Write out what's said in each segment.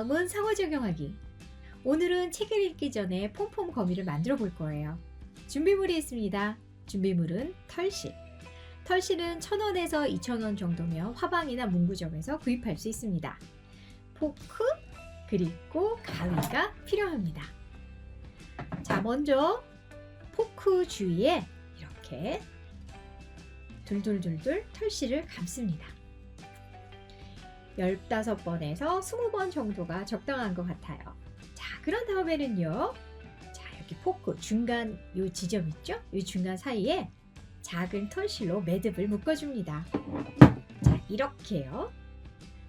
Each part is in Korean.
다음은 상호작용하기. 오늘은 책을 읽기 전에 폼폼 거미를 만들어 볼 거예요. 준비물이 있습니다. 준비물은 털실. 털실은 1,000원에서 2,000원 정도면 화방이나 문구점에서 구입할 수 있습니다. 포크 그리고 가위가 필요합니다. 자, 먼저 포크 주위에 이렇게 둘둘둘둘 털실을 감습니다. 15번에서 20번 정도가 적당한 것 같아요. 자, 그런 다음에는요. 자, 여기 포크 중간 요 지점 있죠? 이 중간 사이에 작은 털실로 매듭을 묶어줍니다. 자, 이렇게요.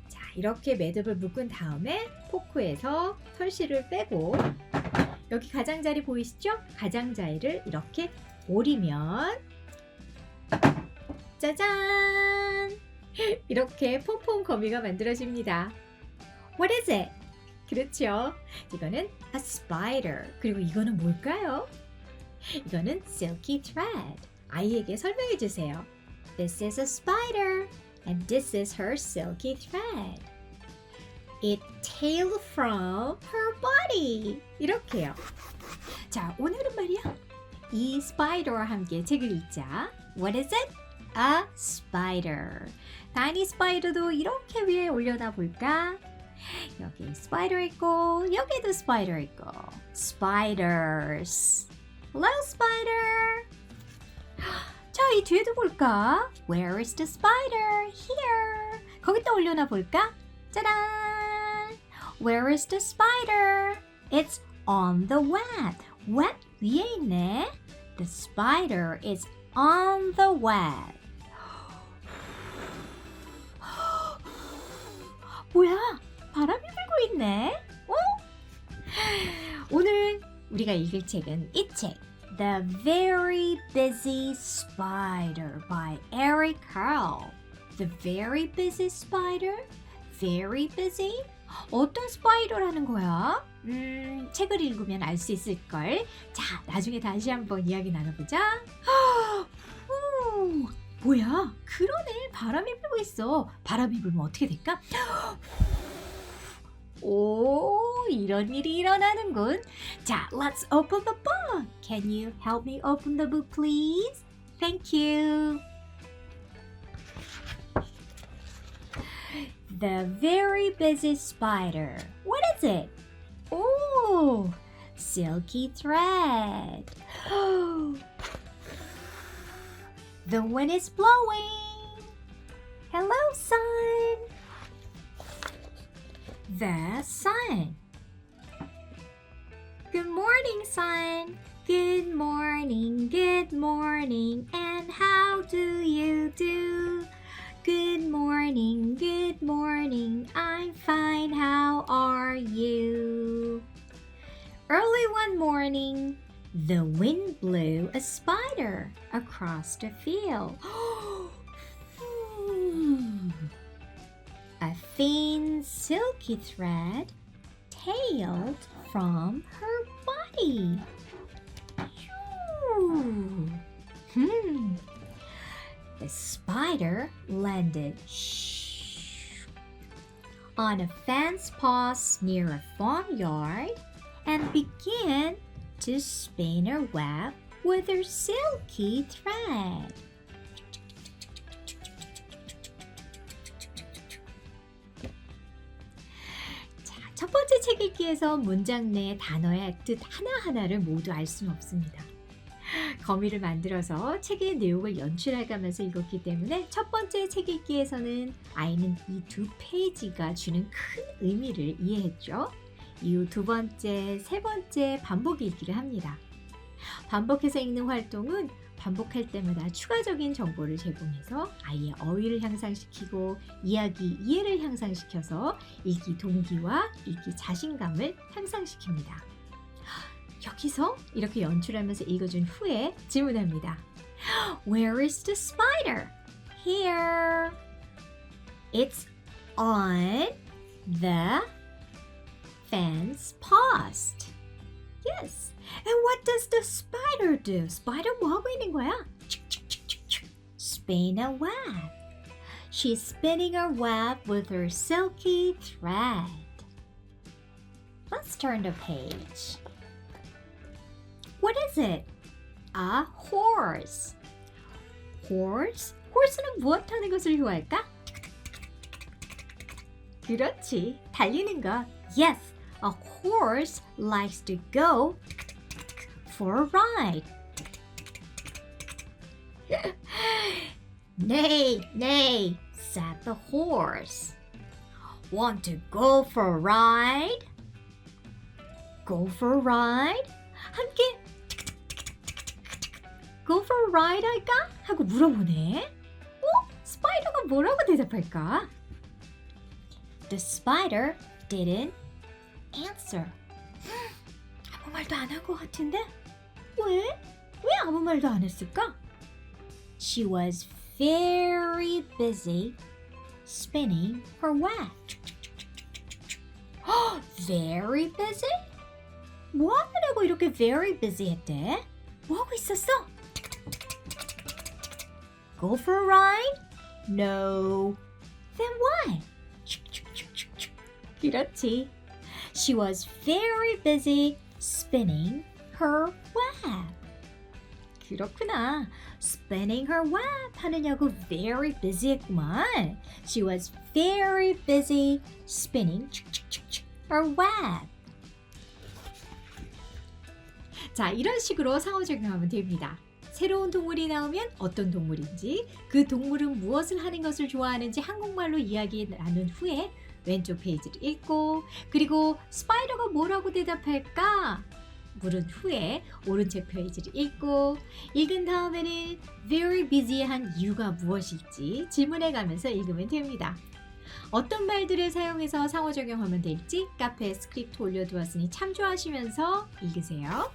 자, 이렇게 매듭을 묶은 다음에 포크에서 털실을 빼고 여기 가장자리 보이시죠? 가장자리를 이렇게 오리면 짜잔! 이렇게 폼폼 거미가 만들어집니다. What is it? 그렇죠. 이거는 a spider. 그리고 이거는 뭘까요? 이거는 silky thread. 아이에게 설명해 주세요. This is a spider and this is her silky thread. It tailed from her body. 이렇게요. 자, 오늘은 말이야. 이 스파이더와 함께 책을 읽자. What is it? A spider. 다니 스파이더도 이렇게 위에 올려다 볼까? 여기 스파이더 있고 여기도 스파이더 있고 spiders. Hello spider. 자, 이 뒤에도 볼까? Where is the spider? Here. 거기다 올려놔 볼까? 짜란. Where is the spider? It's on the web. web 위에 있네. The spider is on the web. 뭐야? 바람이 불고 있네. 어? 오늘 우리가 읽을 책은 이 책. The Very Busy Spider by Eric Carle. The Very Busy Spider? Very busy? 어떤 스파이더라는 거야? 음, 책을 읽으면 알 수 있을걸. 자, 나중에 다시 한번 이야기 나눠보자. 후, 뭐야? 그러네. 바람이 불고 있어. 바람이 불면 어떻게 될까? 오, 이런 일이 일어나는군. 자, let's open the book. Can you help me open the book, please? Thank you. The very busy spider. What is it? Oh, silky thread. the wind is blowing. Hello, sun. The sun. Good morning, sun. Good morning, good morning, and how do you do? Good morning, good morning, I'm fine, how are you? Early one morning, the wind blew a spider across the field. a thin, silky thread tailed from her body. Hmm. The spider landed on a fence post near a farmyard and began to spin her web with her silky thread. 읽기에서 문장 내 단어의 뜻 하나하나를 모두 알 수는 없습니다. 거미를 만들어서 책의 내용을 연출해가면서 읽었기 때문에 첫 번째 책 읽기에서는 아이는 이 두 페이지가 주는 큰 의미를 이해했죠. 이후 두 번째, 세 번째 반복 읽기를 합니다. 반복해서 읽는 활동은 반복할 때마다 추가적인 정보를 제공해서 아이의 어휘를 향상시키고 이야기 이해를 향상시켜서 읽기 동기와 읽기 자신감을 향상시킵니다. 여기서 이렇게 연출하면서 읽어준 후에 질문합니다. Where is the spider? Here. It's on the fence post. Yes. And what does the spider do? Spider 뭐 하고 있는 거야? Spin a web. She's spinning her web with her silky thread. turn the page. What is it? A horse. horse? horse는 무엇 하는 것을 좋아할까? 그렇지. 달리는 것. Yes, a horse likes to go for a ride. nay, nay, said the horse. Want to go for a ride? Go for a ride? 함께 Go for a ride 할까? 하고 물어보네. 어? 스파이더가 뭐라고 대답할까? The spider didn't answer. 아무 말도 안 한 것 같은데? 왜? 왜 아무 말도 안 했을까? She was very busy spinning her web. very busy? 뭐 하느라고 이렇게 very busy 했대? 뭐 하고 있었어? Go for a ride? No. Then why? 그렇지. She was very busy spinning her web. 그렇구나. spinning her web 하느냐고 very busy 했구만. She was very busy spinning her web. 자, 이런 식으로 상호작용하면 됩니다. 새로운 동물이 나오면 어떤 동물인지, 그 동물은 무엇을 하는 것을 좋아하는지 한국말로 이야기 나눈 후에 왼쪽 페이지를 읽고, 그리고 스파이더가 뭐라고 대답할까? 물은 후에 오른쪽 페이지를 읽고, 읽은 다음에는 very busy한 이유가 무엇일지 질문해 가면서 읽으면 됩니다. 어떤 말들을 사용해서 상호작용하면 될지 카페에 스크립트 올려두었으니 참조하시면서 읽으세요.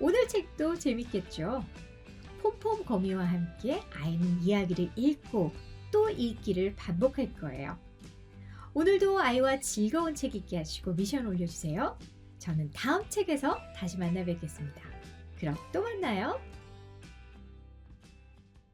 오늘 책도 재밌겠죠? 폼폼 거미와 함께 아이는 이야기를 읽고 또 읽기를 반복할 거예요. 오늘도 아이와 즐거운 책 읽기 하시고 미션 올려주세요. 저는 다음 책에서 다시 만나 뵙겠습니다. 그럼 또 만나요.